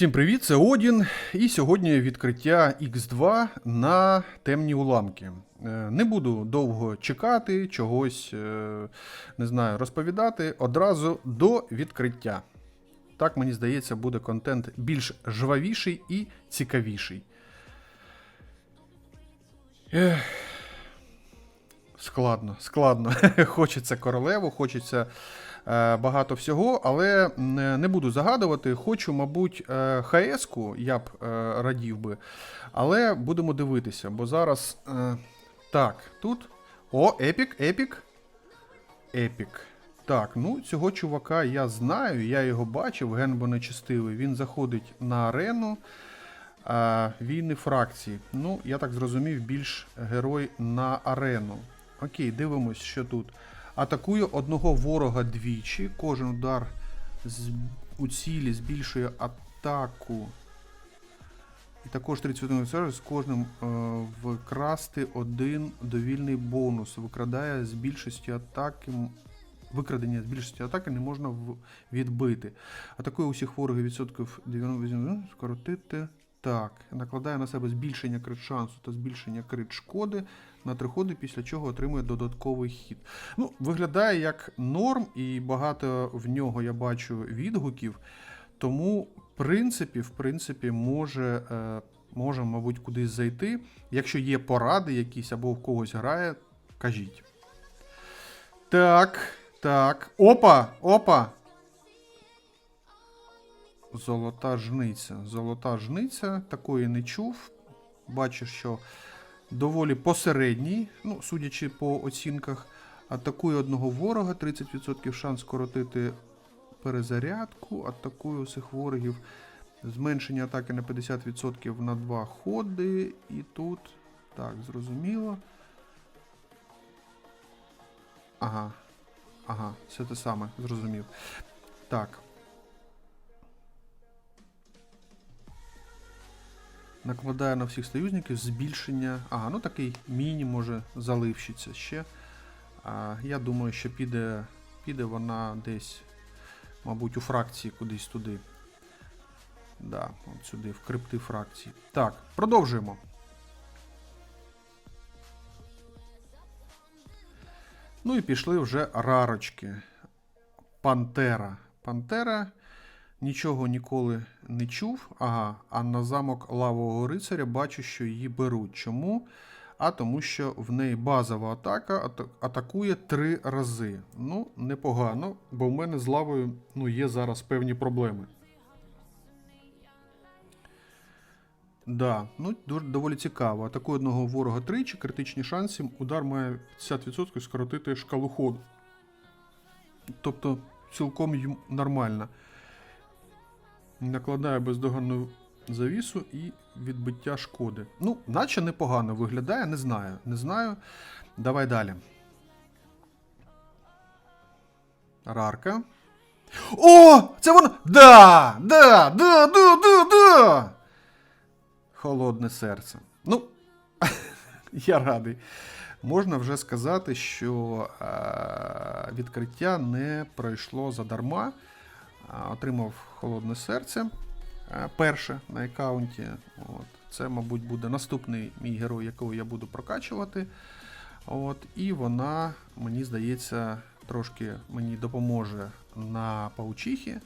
Всім привіт, це Одін. І сьогодні відкриття X2 на темні уламки. Е, Не буду довго чекати, чогось е, не знаю, розповідати. Одразу до відкриття. Так, мені здається, буде контент більш жвавіший і цікавіший. Ех. Складно, складно. Хочеться королеву, хочеться багато всього, але не, не буду загадувати. Хочу, мабуть, е, ХС-ку я б е, радів би. Але будемо дивитися, бо зараз. Е, так, тут. О, епік, епік. Епік. Так, ну цього чувака я знаю, я його бачив, Генбо нечистивий. Він заходить на арену а, війни фракції. Ну, я так зрозумів, більш герой на арену. Окей, дивимось, що тут. Атакує одного ворога двічі. Кожен удар у цілі збільшує атаку. І також 30 сервіс з кожним е, вкрасти один довільний бонус. Викрадає з більшості атаки. Викрадення з більшості атаки не можна відбити. Атакує усіх ворогів відсотків 90 скоротити. Так, накладає на себе збільшення крит шансу та збільшення крит шкоди на три ходи, після чого отримує додатковий хід. Ну, виглядає як норм, і багато в нього я бачу відгуків. Тому, в принципі, в принципі, може, е, може, мабуть, кудись зайти. Якщо є поради якісь або в когось грає, кажіть. Так, так. Опа! Опа! Золота жниця. Золота жниця. Такої не чув. Бачу, що доволі посередній, ну, судячи по оцінках, атакує одного ворога, 30% шанс скоротити перезарядку, атакує усіх ворогів. Зменшення атаки на 50% на 2 ходи. І тут. Так, зрозуміло. Ага. Ага, все те саме, зрозумів. Так. Накладає на всіх союзників збільшення. Ага, ну такий міні може заливщиться ще. А, я думаю, що піде, піде вона десь, мабуть, у фракції кудись туди. Да, от сюди, в крипти фракції. Так, продовжуємо. Ну і пішли вже рарочки. Пантера. Пантера нічого ніколи не чув. Ага, а на замок лавового рицаря бачу, що її беруть. Чому? А тому, що в неї базова атака атакує три рази. Ну, непогано, бо в мене з лавою ну, є зараз певні проблеми. Да, ну доволі цікаво. Атакує одного ворога тричі, критичні шанси, удар має 50% скоротити шкалу ходу. Тобто цілком нормально. Накладає бездоганну завісу і відбиття шкоди. Ну, наче непогано виглядає, не знаю. Не знаю. Давай далі. Рарка. О! Це воно! Да! Да! Да! Да! Да! Да! Холодне серце. Ну, я радий. Можна вже сказати, що е, відкриття не пройшло задарма. Е, Отримав холодне серце е, перше на аккаунті. От. Це, мабуть, буде наступний мій герой, якого я буду прокачувати. От. І вона, мені здається, трошки мені допоможе на паучихі.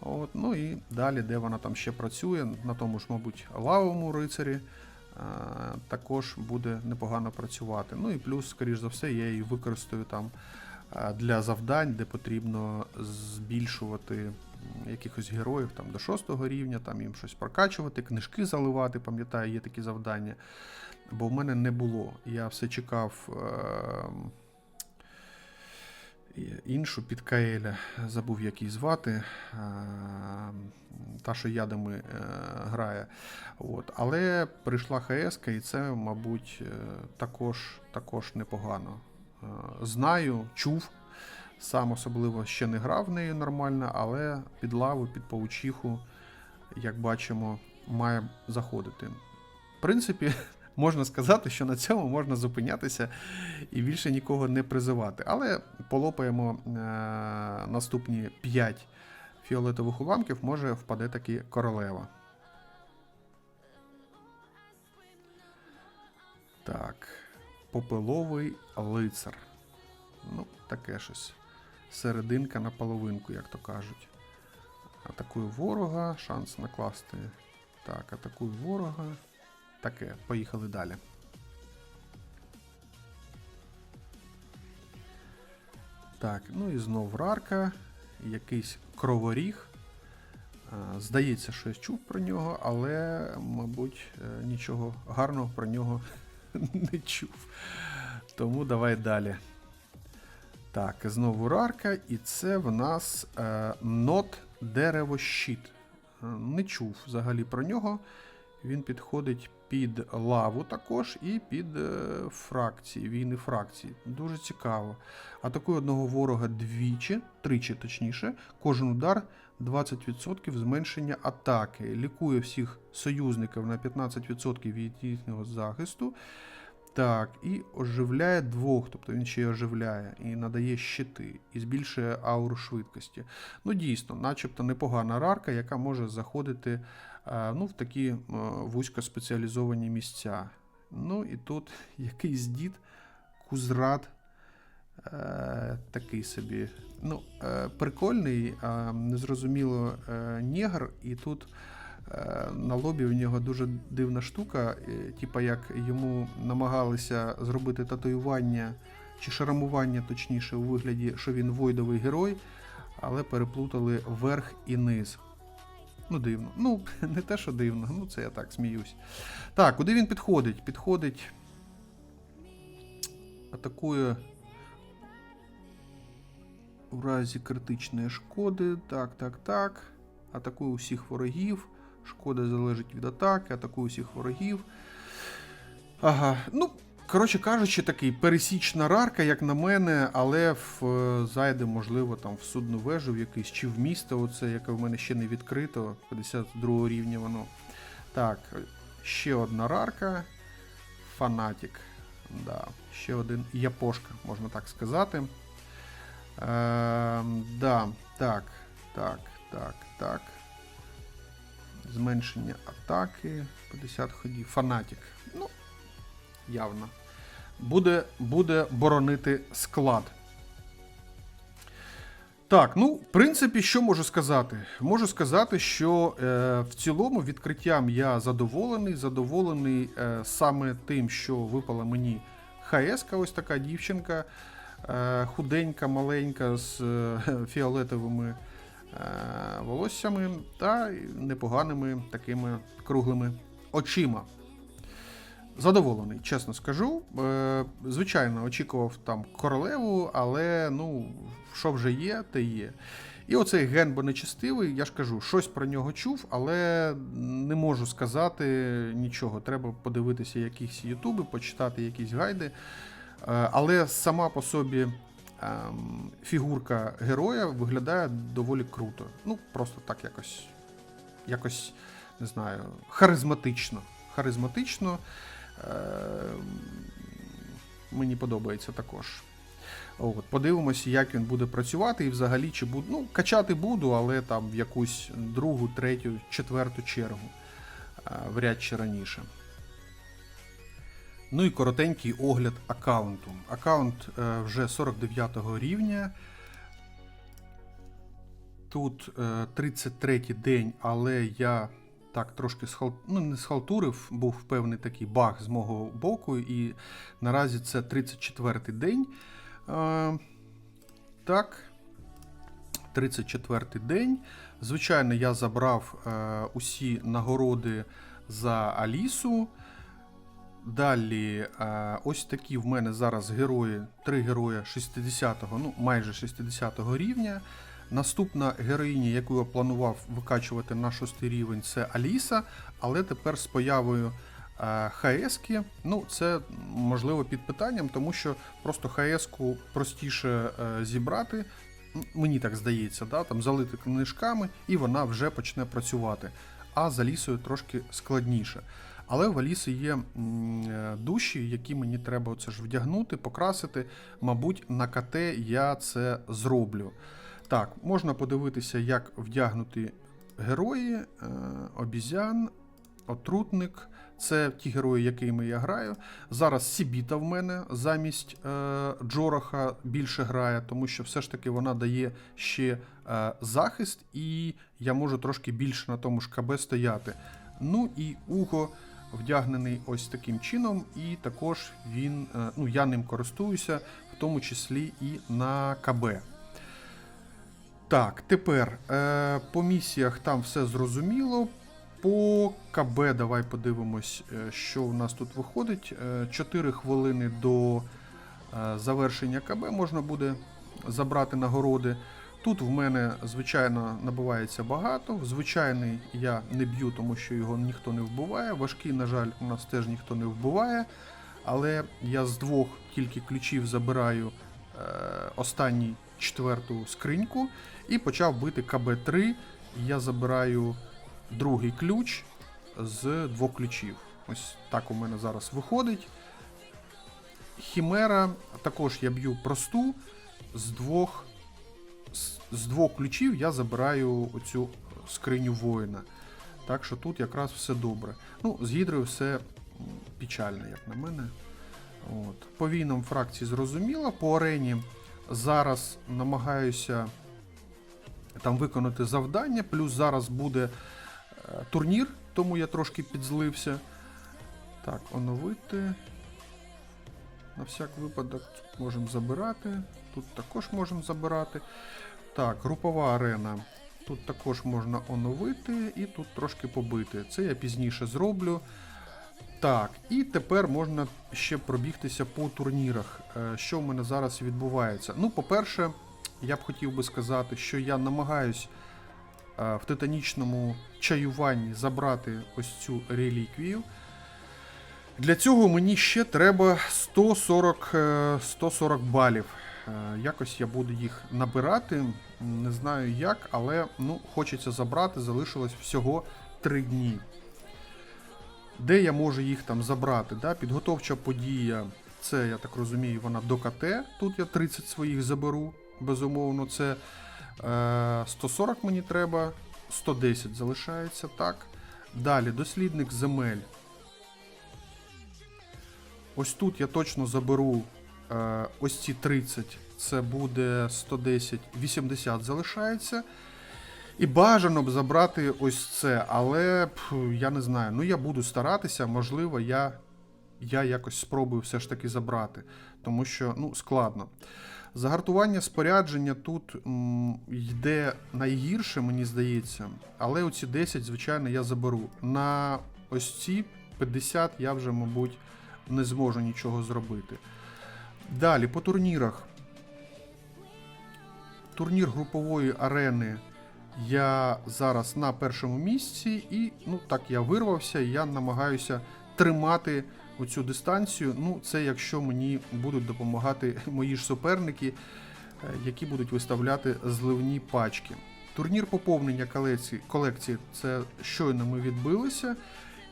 От, ну і далі, де вона там ще працює, на тому ж, мабуть, лавовому рицарі, е, також буде непогано працювати. Ну і плюс, скоріш за все, я її використаю там для завдань, де потрібно збільшувати якихось героїв там, до 6 рівня, там їм щось прокачувати, книжки заливати, пам'ятаю, є такі завдання. Бо в мене не було. Я все чекав. Е, іншу під Каеля, забув як її звати, та, що ядами е, грає. От. Але прийшла ХС, і це, мабуть, е, також, також непогано. Е, Знаю, чув, сам особливо ще не грав в неї нормально, але під лаву, під паучиху, як бачимо, має заходити. В принципі, можна сказати, що на цьому можна зупинятися і більше нікого не призивати. Але полопаємо е, наступні 5 фіолетових уламків може впаде таки королева. Так. Попеловий лицар. Ну, таке щось. Серединка на половинку, як то кажуть. Атакую ворога, шанс накласти. Так, атакую ворога. Таке, поїхали далі. Так, ну і знов рарка, якийсь кроворіг. Здається, що я чув про нього, але, мабуть, е, нічого гарного про нього не чув. Тому давай далі. Так, знову рарка, і це в нас е, нот деревощит. Е, Не чув взагалі про нього. Він підходить під лаву також і під е, фракції, війни фракції. Дуже цікаво. Атакує одного ворога двічі, тричі точніше. Кожен удар 20% зменшення атаки. Лікує всіх союзників на 15% від їхнього захисту. Так, і оживляє двох, тобто він ще й оживляє, і надає щити, і збільшує ауру швидкості. Ну, дійсно, начебто непогана рарка, яка може заходити е, ну, в такі е, вузькоспеціалізовані місця. Ну і тут якийсь дід, кузрат, е, такий собі. Ну, е, прикольний, е, незрозуміло е, негр, і тут. Е, На лобі у нього дуже дивна штука, е, типа як йому намагалися зробити татуювання чи шрамування, точніше, у вигляді, що він войдовий герой, але переплутали верх і низ. Ну, дивно. Ну, не те, що дивно, ну це я так сміюсь. Так, куди він підходить? Підходить. Атакує у разі критичної шкоди. Так, так, так. Атакує усіх ворогів. Шкода залежить від атаки, атакує усіх ворогів. Ага, ну, коротше кажучи, такий пересічна рарка, як на мене, але в, зайде, можливо, там в судну вежу в якийсь, чи в місто, оце, яке в мене ще не відкрито, 52 рівня воно. Так, ще одна рарка. Фанатік. Да, ще один япошка, можна так сказати. Ем, да, так, так, так, так. Зменшення атаки. 50 ходів. Фанатік. Ну, явно. Буде, буде боронити склад. Так, ну, в принципі, що можу сказати? Можу сказати, що е, в цілому відкриттям я задоволений. Задоволений е, саме тим, що випала мені ХС, ось така дівчинка, худенька, маленька, з е, фіолетовими е, волоссями та непоганими такими круглими очима. Задоволений, чесно скажу. Е, звичайно, очікував там королеву, але ну, що вже є, те є. І оцей ген бо нечестивий, я ж кажу, щось про нього чув, але не можу сказати нічого. Треба подивитися якісь ютуби, почитати якісь гайди. Е, але сама по собі ем, фігурка героя виглядає доволі круто. Ну, просто так якось, якось не знаю, харизматично. Харизматично. Е, мені подобається також. От, подивимося, як він буде працювати і взагалі чи буду. Ну, качати буду, але там в якусь другу, третю, четверту чергу. е, Вряд чи раніше. Ну і коротенький огляд аккаунту. Аккаунт е, вже 49 рівня. Тут е, 33 день, але я так трошки схал... ну, не схалтурив, був певний такий баг з мого боку, і наразі це 34-й день. Е, так, 34-й день. Звичайно, я забрав е, усі нагороди за Алісу. Далі, е, ось такі в мене зараз герої, три герої 60-го, ну майже 60-го рівня. Наступна героїня, яку я планував викачувати на 6 рівень, це Аліса, але тепер з появою е, ХС-ки, ну це можливо під питанням, тому що просто ХС-ку простіше е, зібрати. Мені так здається, да, там залити книжками, і вона вже почне працювати. А з Алісою трошки складніше. Але в Аліси є е, душі, які мені треба оце ж вдягнути, покрасити. Мабуть, на КТ я це зроблю. Так, можна подивитися, як вдягнути герої, е, обізян, отрутник. Це ті герої, якими я граю. Зараз Сібіта в мене замість е, Джораха більше грає, тому що все ж таки вона дає ще е, захист, і я можу трошки більше на тому ж КБ стояти. Ну і Уго вдягнений ось таким чином, і також він, е, ну я ним користуюся, в тому числі і на КБ. Так, тепер е, по місіях там все зрозуміло. По КБ давай подивимось, е, що у нас тут виходить. 4 хвилини до завершення КБ можна буде забрати нагороди. Тут в мене, звичайно, набувається багато. Звичайний я не б'ю, тому що його ніхто не вбиває. Важкий, на жаль, у нас теж ніхто не вбиває. Але я з двох тільки ключів забираю е, останній четверту скриньку і почав бити КБ-3. Я забираю другий ключ з двох ключів. Ось так у мене зараз виходить. Хімера, також я б'ю просту. З двох, з, двох ключів я забираю оцю скриню воїна. Так що тут якраз все добре. Ну, з гідрою все печально, як на мене. От. По війнам фракції зрозуміло. По арені зараз намагаюся там виконати завдання, плюс зараз буде е, турнір, тому я трошки підзлився. Так, оновити. На всяк випадок можемо забирати. Тут також можемо забирати. Так, групова арена. Тут також можна оновити і тут трошки побити. Це я пізніше зроблю. Так, і тепер можна ще пробігтися по турнірах. Е, Що в мене зараз відбувається? Ну, по-перше, я б хотів би сказати, що я намагаюсь е, в титанічному чаюванні забрати ось цю реліквію. Для цього мені ще треба 140, е, 140 балів. Е, Якось я буду їх набирати. Не знаю як, але ну, хочеться забрати. Залишилось всього 3 дні. Де я можу їх там забрати? Да? Підготовча подія, це, я так розумію, вона до КТ. Тут я 30 своїх заберу. Безумовно, це е, 140 мені треба, 110 залишається, так. Далі, дослідник земель. Ось тут я точно заберу ось ці 30, це буде 110, 80 залишається. І бажано б забрати ось це, але я не знаю. Ну я буду старатися, можливо, я, я якось спробую все ж таки забрати, тому що ну, складно. Загартування спорядження тут м, йде найгірше, мені здається, але оці 10, звичайно, я заберу. На ось ці 50 я вже, мабуть, не зможу нічого зробити. Далі, по турнірах. Турнір групової арени я зараз на першому місці, і ну так я вирвався, я намагаюся тримати оцю дистанцію. Ну, це якщо мені будуть допомагати мої ж суперники, е, які будуть виставляти зливні пачки. Турнір поповнення колекції це щойно ми відбилися.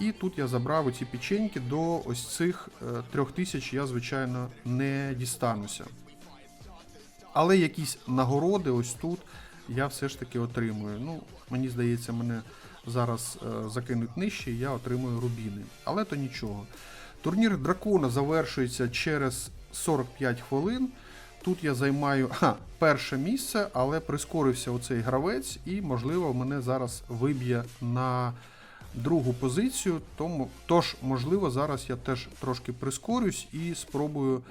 І тут я забрав оці печеньки до ось цих е, трьох тисяч я, звичайно, не дістануся. Але якісь нагороди ось тут я все ж таки отримую. Ну, мені здається, мене зараз е, закинуть нижче, і я отримую рубіни. Але то нічого. Турнір дракона завершується через 45 хвилин. Тут я займаю ха, перше місце, але прискорився оцей гравець, і, можливо, мене зараз виб'є на другу позицію. Тому, тож, можливо, зараз я теж трошки прискорюсь і спробую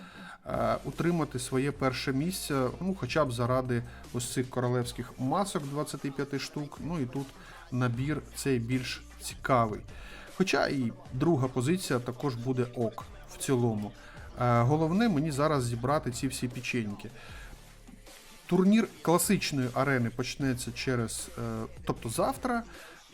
е, утримати своє перше місце, ну, хоча б заради ось цих королевських масок 25 штук. Ну і тут набір цей більш цікавий. Хоча і друга позиція також буде ок в цілому. Е, Головне мені зараз зібрати ці всі печеньки. Турнір класичної арени почнеться через, е, тобто завтра.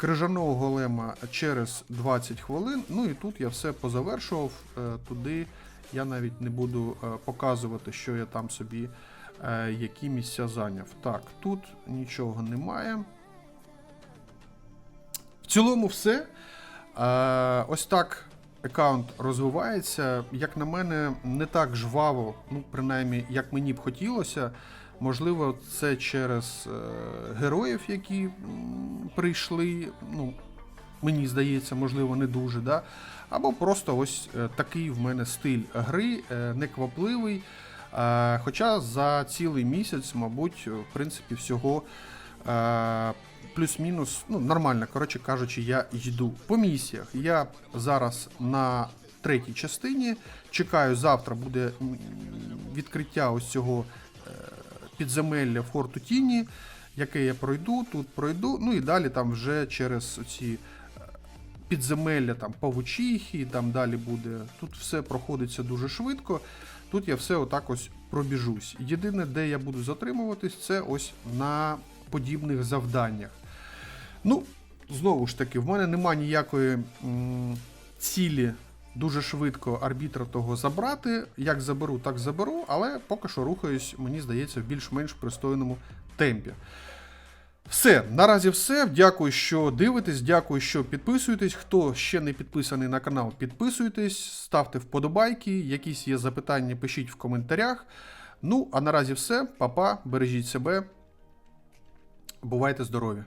Крижаного голема через 20 хвилин. Ну і тут я все позавершував. Е, Туди я навіть не буду е, показувати, що я там собі е, які місця зайняв. Так, тут нічого немає. В цілому все. Ось так аккаунт розвивається. Як на мене, не так жваво, ну, принаймні, як мені б хотілося. Можливо, це через е, героїв, які прийшли. Ну, мені здається, можливо, не дуже. Да? Або просто ось е, такий в мене стиль гри, е, неквапливий. Хоча за цілий місяць, мабуть, в принципі, всього плюс-мінус, ну, нормально, коротше кажучи, я йду по місіях. Я зараз на третій частині. Чекаю, завтра буде відкриття ось цього підземелля Форту Тіні, яке я пройду, тут пройду. Ну і далі там вже через ці підземелля, там павучихи, там далі буде. Тут все проходиться дуже швидко. Тут я все отак ось пробіжусь. Єдине, де я буду затримуватись, це ось на подібних завданнях. Ну, знову ж таки, в мене нема ніякої м, цілі дуже швидко арбітра того забрати. Як заберу, так заберу, але поки що рухаюсь, мені здається, в більш-менш пристойному темпі. Все, наразі все. Дякую, що дивитесь, дякую, що підписуєтесь. Хто ще не підписаний на канал, підписуйтесь, ставте вподобайки, якісь є запитання, пишіть в коментарях. Ну, а наразі все. Па-па, бережіть себе. Бувайте здорові!